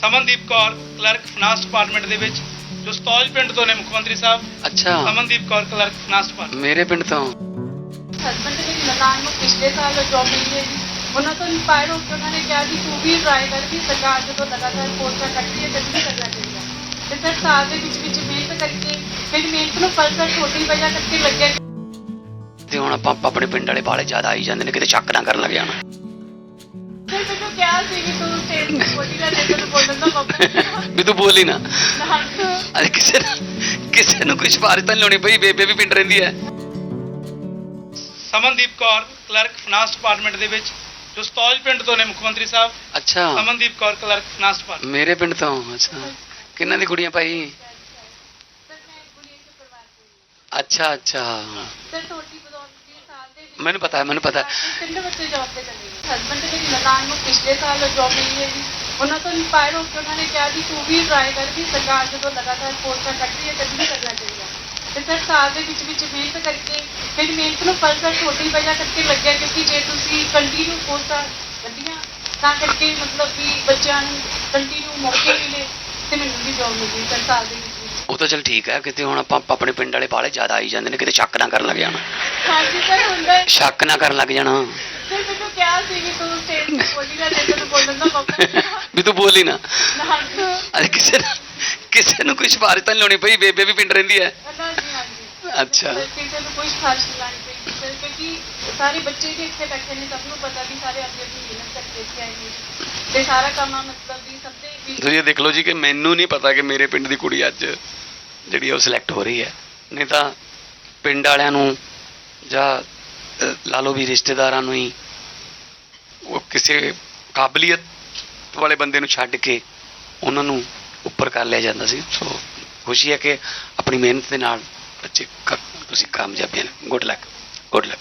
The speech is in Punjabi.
Samandeep Kaur clerk finance department ਦੇ ਵਿੱਚ ਜੋ ਸਤੌਜ ਪਿੰਡ ਤੋਂ ਨੇ ਮੁੱਖ ਮੰਤਰੀ ਸਾਹਿਬ। ਅੱਛਾ। Samandeep Kaur clerk finance department. ਮੇਰੇ ਪਿੰਡ ਤੋਂ। ਹਸਬੰਡ ਮੇਰੀ ਨਨਾਣ ਨੂੰ ਪਿਛਲੇ ਸਾਲ ਜੌਬ ਮਿਲੀ ਹੈ ਜੀ। ਉਹਨਾਂ ਤੋਂ ਇਨਸਪਾਇਰ ਹੋ ਕੇ ਉਹਨਾਂ ਨੇ ਕਿਹਾ ਕਿ ਤੂੰ ਵੀ ਟਰਾਈ ਕਰ ਵੀ ਸਰਕਾਰ ਜਦੋਂ ਲਗਾਤਾਰ ਪੋਸਟਾਂ ਕੱਢਦੀ ਹੈ ਤੈਨੂੰ ਕਰਨਾ ਚਾਹੀਦਾ। ਤੇ ਸਰ ਸਾਲ ਦੇ ਵਿੱਚ ਵਿੱਚ ਮਿਹਨਤ ਕਰਕੇ ਮੇਰੀ ਮਿਹਨਤ ਨੂੰ ਫਲ ਸਰ ਛੋਟੀ ਵਜ੍ਹਾ ਕਰਕੇ ਲੱਗਿਆ ਤੇ ਹੁਣ ਆਪਾਂ ਆਪਣੇ ਪਿੰਡ ਵਾਲੇ ਬਾਲੇ ਜ਼ਿਆਦਾ ਆਈ ਜਾਂਦੇ ਨੇ ਕਿਤੇ ਚੱਕ ਨਾ ਕਰਨ ਲੱਗ ਜਾਣਾ। ਸਰ ਮੈਨੂੰ ਕਿਹਾ ਸੀ ਕਿ ਤੂੰ ਤੇ ਬੋਲੀ ਦਾ ਦੇ ਤੈਨੂੰ ਦਾ ਵੀ ਤੂੰ ਬੋਲੀ ਨਾ। ਅਰੇ ਕਿਸੇ ਕਿਸੇ ਨੂੰ ਕੋਈ ਸਿਫਾਰਿਸ਼ ਤਾਂ ਲਾਉਣੀ ਪਈ ਬੇਬੇ ਵੀ ਪਿੰਡ ਰਹਿੰਦੀ ਹੈ। Samandeep Kaur clerk finance department ਦੇ ਵਿੱਚ ਜੋ ਸਤੌਜ ਪਿੰਡ ਤੋਂ ਨੇ ਮੁੱਖ ਮੰਤਰੀ ਸਾਹਿਬ। ਅੱਛਾ। Samandeep Kaur clerk finance department. ਮੇਰੇ ਪਿੰਡ ਤੋਂ ਅੱਛਾ। ਕਿੰਨਾਂ ਦੀ ਕੁੜੀਆਂ ਭਾਈ? ਅੱਛਾ ਅੱਛਾ। ਸਰ ਤੁਹਾਡੀ ਬਦੌਲਤ ਸਾਲ ਦੇ ਵਿੱਚ ਮੈਨੂੰ ਪਤਾ ਹੈ ਮੈਨੂੰ ਪਤਾ। ਹੈ ਤਿੰਨ ਬੱਚੇ ਜੌਬ ਤੇ ਚਲੇ ਗਏ। ਹਸਬੰਡ ਮੇਰੀ ਨਨਾਣ ਨੂੰ ਪਿਛਲੇ ਸਾਲ ਜੌਬ ਮਿਲੀ ਹੈ ਜੀ। ਉਹਨਾਂ ਤੋਂ ਇਨਸਪਾਇਰ ਹੋ ਕੇ ਉਹਨਾਂ ਨੇ ਕਿਹਾ ਕਿ ਤੂੰ ਵੀ ਟਰਾਈ ਕਰ ਵੀ ਸਰਕਾਰ ਜਦੋਂ ਲਗਾਤਾਰ ਪੋਸਟਾਂ ਕੱਢਦੀ ਹੈ ਤੈਨੂੰ ਵੀ ਕਰਨਾ ਚਾਹੀਦਾ। ਤੇ ਸਰ ਸਾਲ ਦੇ ਵਿੱਚ ਵਿੱਚ ਮਿਹਨਤ ਕਰਕੇ ਮੇਰੀ ਮਿਹਨਤ ਨੂੰ ਫਲ ਸਰ ਛੋਟੀ ਵਜ੍ਹਾ ਕਰਕੇ ਲੱਗਿਆ ਕਿਉਂਕਿ ਜੇ ਤੁਸੀਂ ਕੰਟੀਨਿਊ ਪੋਸਟਾਂ ਕੱਢੀਆਂ ਤਾਂ ਕਰਕੇ ਮਤਲਬ ਕਿ ਬੱਚਿਆਂ ਨੂੰ ਕੰਟੀਨਿਊ ਮੌਕੇ ਮਿਲੇ ਤੇ ਮੈਨੂੰ ਵੀ ਜੌਬ ਮਿਲੀ ਸਰ ਸਾਲ ਦੇ ਵਿੱਚ ਉਹ ਤਾਂ ਚਲ ਠੀਕ ਹੈ ਕਿਤੇ ਹੁਣ ਆਪਾਂ ਆਪਣੇ ਪਿੰਡ ਵਾਲੇ ਬਾਲੇ ਜ਼ਿਆਦਾ ਆਈ ਜਾਂਦੇ ਨੇ ਕਿਤੇ ਚੱਕ ਨਾ ਕਰਨ ਲੱਗ ਜਾਣਾ। ਹਾਂਜੀ ਸਰ ਹੁੰਦਾ ਹੈ। ਸ਼ੱਕ ਨਾ ਕਰਨ ਲੱਗ ਜਾਣਾ। ਸਰ ਮੈਨੂੰ ਕਿਹਾ ਸੀ ਕਿ ਤੂੰ ਸਟੇਜ ਤੇ ਬੋਲੀ ਦਾ ਦੇ ਤੈਨੂੰ ਬੋਲਣ ਦਾ ਮੌਕਾ ਮਿਲੇਗਾ ਵੀ ਤੂੰ ਬੋਲੀ ਨਾ। ਅਰੇ ਕਿਸੇ ਨੂੰ ਕਿਸੇ ਨੂੰ ਕੋਈ ਸਿਫਾਰਿਸ਼ ਤਾਂ ਲਾਉਣੀ ਪਈ ਬੇਬੇ ਵੀ ਪਿੰਡ ਰਹਿੰਦੀ ਹੈ। ਅੱਛਾ। ਕਿਸੇ ਨੂੰ ਕੋਈ ਸਿਫਾਰਿਸ਼ ਨਹੀਂ ਲਾਉਣੀ ਪਈ ਸਰ ਕਿਉਂਕਿ ਸਾਰੇ ਬੱਚੇ ਵੀ ਇੱਥੇ ਬੈਠੇ ਨੇ ਸਭ ਨੂੰ ਪਤਾ ਵੀ ਸਾਰੇ ਅੱਗੇ ਵੀ ਮਿਹਨਤ ਕਰਕੇ ਇੱਥੇ ਆਏ ਨੇ। ਤੇ ਸਾਰਾ ਕੰਮ ਆ ਮਤਲਬ ਵੀ ਸਭ ਦੇ ਵੀ ਤੁਸੀਂ ਇਹ ਦੇਖ ਲਓ ਜੀ ਕਿ ਮੈਨੂੰ ਨਹੀਂ ਪਤਾ ਕਿ ਮੇਰੇ ਪਿੰਡ ਦੀ ਕੁੜੀ ਅੱਜ ਜਿਹੜੀ ਉਹ ਸਿਲੈਕਟ ਹੋ ਰਹੀ ਹੈ। ਨਹੀਂ ਤਾਂ ਪਿੰਡ ਵਾਲਿਆਂ ਨੂੰ ਜਾਂ ਲਾ ਲਓ ਵੀ ਰਿਸ਼ਤੇਦਾਰਾਂ ਨੂੰ ਹੀ ਉਹ ਕਿਸੇ ਕਾਬਲੀਅਤ ਵਾਲੇ ਬੰਦੇ ਨੂੰ ਛੱਡ ਕੇ ਉਹਨਾਂ ਨੂੰ ਉੱਪਰ ਕਰ ਲਿਆ ਜਾਂਦਾ ਸੀ। ਸੋ ਖੁਸ਼ੀ ਹੈ ਕਿ ਆਪਣੀ ਮਿਹਨਤ ਦੇ ਨਾਲ ਬੱਚੇ ਕ- ਤੁਸੀਂ ਕਾਮਯਾਬੀ ਗੁੱਡ ਲੱਕ ਗੁੱਡ ਲੱਕ